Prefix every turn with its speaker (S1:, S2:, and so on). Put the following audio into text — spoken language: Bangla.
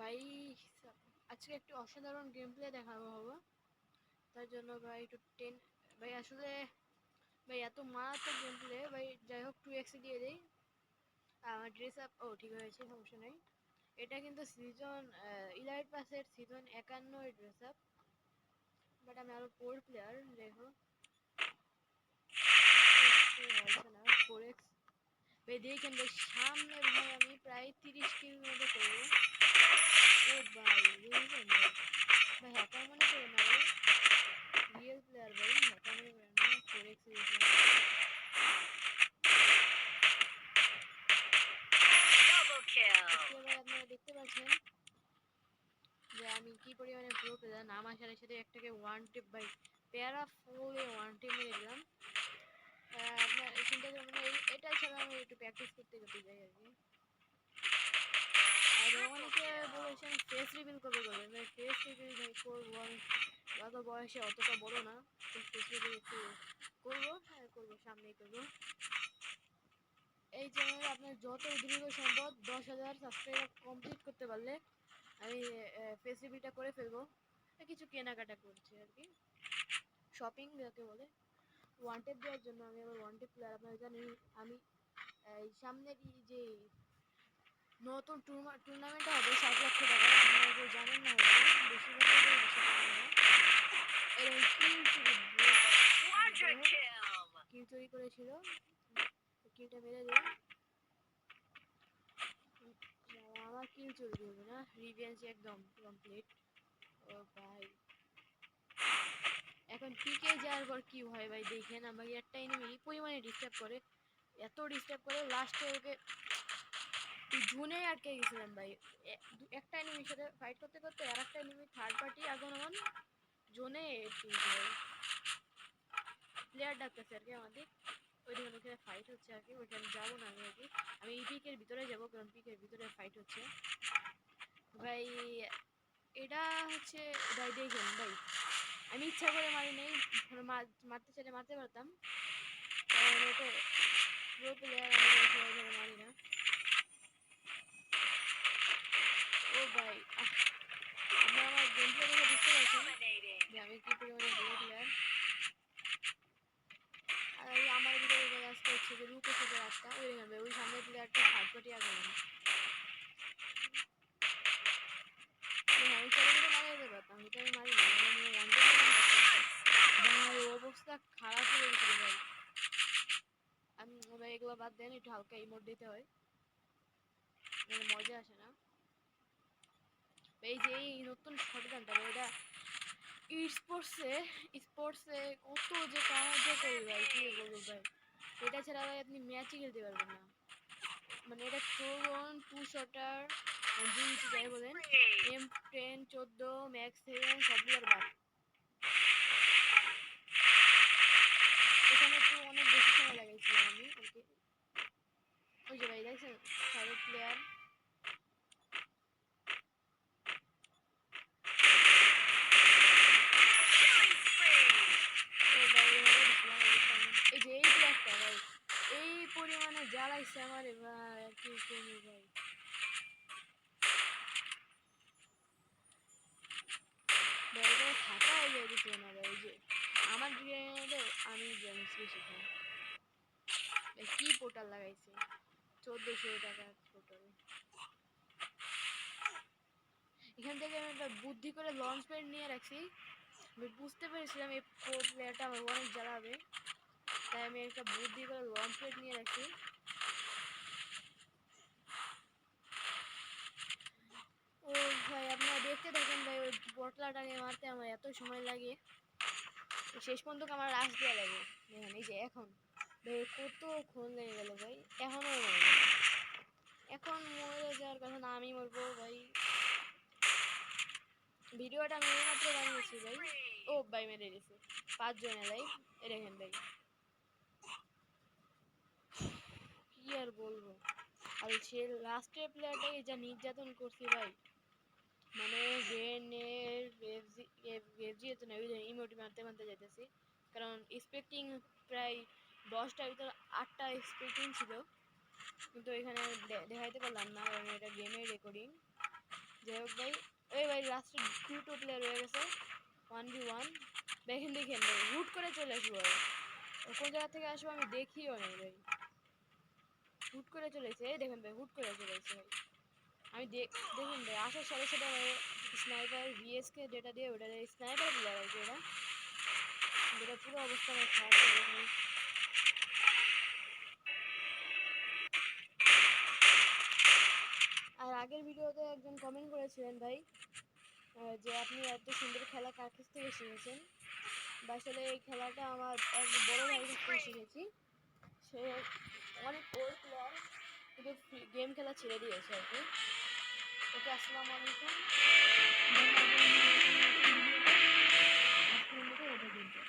S1: ভাই, আজকে একটু অসাধারণ গেম প্লে দেখাবো হব। তার জন্য ভাই একটু টেন ভাই আসলে, ভাই এত মারাত্মক গেম প্লে ভাই যাই হোক টু এক্সে দিয়ে দেই। আমার ড্রেস আপ ও, ঠিক হয়েছে, সমস্যা নেই। এটা কিন্তু সিজন ইলাইট পাসের সিজন একান্ন ড্রেস আপ বাট আমি আরও ফোর প্লেয়ার যাই হোক ফোর এক্স ভাই দেখেন, ভাই সামনে ভাই আমি প্রায় তিরিশ কিল মতো করব। দেখতে পাচ্ছেন যে আমি কি পরিমাণে প্রো নাম আসার সাথে একটাকে ওয়ান টিপ বাই প্যারা ফুলে ওয়ান টিপ মেরে দিলাম আপনার চিন্তা করবেন এটা ছাড়া আমি একটু প্র্যাকটিস করতে করতে যাই আর কি আর অনেকে বলেছেন ফেস রিভিল কবে ভাই ফেস রিভিল ভাই করব আমি। অত বয়সে অতটা বড় না তো ফেস রিভিল একটু করব। হ্যাঁ করব সামনেই করব। এই চ্যানেলে আপনার যত দ্রুত সম্ভব দশ হাজার সাবস্ক্রাইবার কমপ্লিট করতে পারলে আমি ফেস রিভিলটা করে ফেলব। কিছু কেনাকাটা করছি আর কি। শপিং যাকে বলে। ওয়ান্টেড দেওয়ার জন্য আমি আবার ওয়ান্টেড প্লেয়ার আপনারা জানেন আমি এই সামনের যে নতুন টুর্নামেন্ট হবে সাত লক্ষ টাকা। আপনারা কেউ জানেন না কিল চুরি করেছিল? কিলটা মেরে দিই আমার কিল চুরি করবে না। রিভেঞ্জ একদম কমপ্লিট ও ভাই। এখন পিকে যাওয়ার পর কি হয় ভাই? দেখেন আমাকে একটা এনিমি এই পরিমাণে ডিস্টার্ব করে। এত ডিস্টার্ব করে লাস্টে ওকে জুনে আটকে গেছিলাম ভাই? একটা এনিমির সাথে ফাইট করতে করতে আর একটা এনিমি থার্ড পার্টি আগমন জোনে প্লেয়ার ডাকতেছে আর কি আমাদের। ওইখানে ওখানে ফাইট হচ্ছে আর কি। ওইখানে যাব না আমি আর কি। আমি এই পিকের ভিতরে যাব কারণ পিকের ভিতরে ফাইট হচ্ছে। ভাই, এটা হচ্ছে ভাই দেখেন ভাই। আমি ইচ্ছা করে মারি নেই। মারতে চাইলে মারতে পারতাম। কারণ এটা প্রো প্লেয়ার আমি সবাই ধরে মারি না ও ভাই আহ, আপনি আমার গেম প্লে দেখে বুঝতে পারছেন
S2: Dominating.
S1: যে আমি কি পরিমাণে ভালো প্লেয়ার আর এই আমার ভিতরে যে রাস্তা হচ্ছে যে লুকো থেকে ওই হবে ওই সামনের প্লেয়ারটা থার্ড পার্টি আগে না আমি চলে যেতে মারা যেতে পারতাম কিন্তু আমি মারি না আমি ওয়ান ভাই অবস্থা খারাপ হয়ে এগুলো বাদ দেন, একটু হালকা ইমোট দিতে হয়। মানে মজা আসে না। এই যে এই নতুন শটগানটা এটা স্পোর্টসে স্পোর্টসে কত যে সাহায্য করি ভাই, কি বলব ভাই? এটা ছাড়া ভাই আপনি ম্যাচই খেলতে পারবেন না। মানে এটা ক্রোন টু শটার দুই যাই বলেন এম টেন চোদ্দ ম্যাক্স সেভেন সবগুলোর বাদ এখানে একটু অনেক বেশি সময় লাগাইছিলাম আমি ওকে ওই যে ভাই দেখছেন সাইড প্লেয়ার
S2: Killing spree.
S1: এই যে এই প্লেয়ারটা ভাই এই পরিমাণে জ্বালাইছে আমারে ভাই আর কি করব ভাই ভাই এটা থাকা হয়ে যায় দিতে না ভাই যে আমার গ্রেনেডে আমি জানিস বেশি খাই কি পোর্টাল লাগাইছে চোদ্দোশো টাকা পোর্টাল এখান থেকে আমি একটা বুদ্ধি করে লঞ্চ প্যাড নিয়ে রাখছি আমি বুঝতে পেরেছিলাম এই প্লেয়ারটা আমার অনেক জ্বালাবে তাই আমি একটা বুদ্ধি করে লঞ্চ প্যাড নিয়ে রাখছি ও ভাই আপনারা দেখতে থাকেন ভাই ওই মারতে আমার এত সময় লাগে শেষ পর্যন্ত আমার রাস দেওয়া লাগে দেখেন এই যে এখন ভাই কতক্ষণ লেগে গেল ভাই এখনও এখন মরে যাওয়ার কথা না আমি মরবো ভাই ভিডিওটা আমি এইমাত্র বানিয়েছি ভাই ও ভাই মেরে দিয়েছে পাঁচজনে ভাই দেখেন ভাই কি আর বলব আর সে লাস্টের প্লেয়ারটাকে যা নির্যাতন করছি ভাই মানে গ্রেনের এত না, ওই ইমোটি মারতে মারতে যেতেছি কারণ এক্সপেক্টিং প্রায় দশটার ভিতর আটটা এক্সপেক্টিং ছিল। কিন্তু এখানে দেখাইতে পারলাম না, কারণ এটা গেমের রেকর্ডিং যাই হোক ভাই, ওই ভাই লাস্টে দুটো প্লেয়ার হয়ে গেছে। ওয়ান বি ওয়ান দেখেন দেখেন ভাই হুট করে চলে আসব ভাই। কোন জায়গা থেকে আসব আমি দেখিও নেই ভাই। হুট করে চলে এসেছে এই দেখেন ভাই, হুট করে চলে এসেছে ভাই। আমি দেখ দেখুন ভাই আসার সাথে সাথে ভাই স্নাইপার ভিএসকে যেটা দিয়ে ওটা দিয়ে স্নাইপার প্লেয়ার আর কি ওটা যেটা পুরো অবস্থা আমার খারাপ আর আগের ভিডিওতে একজন কমেন্ট করেছিলেন ভাই যে আপনি এত সুন্দর খেলা কার কাছ থেকে শিখেছেন? বা আসলে এই খেলাটা আমার এক বড় ভাইয়ের থেকে শিখেছি। সে অনেক ওল্ড প্লেয়ার কিন্তু গেম খেলা ছেড়ে দিয়েছে আর কি। ওকে আসসালাম আলাইকুম। ওটা এটা কিন্তু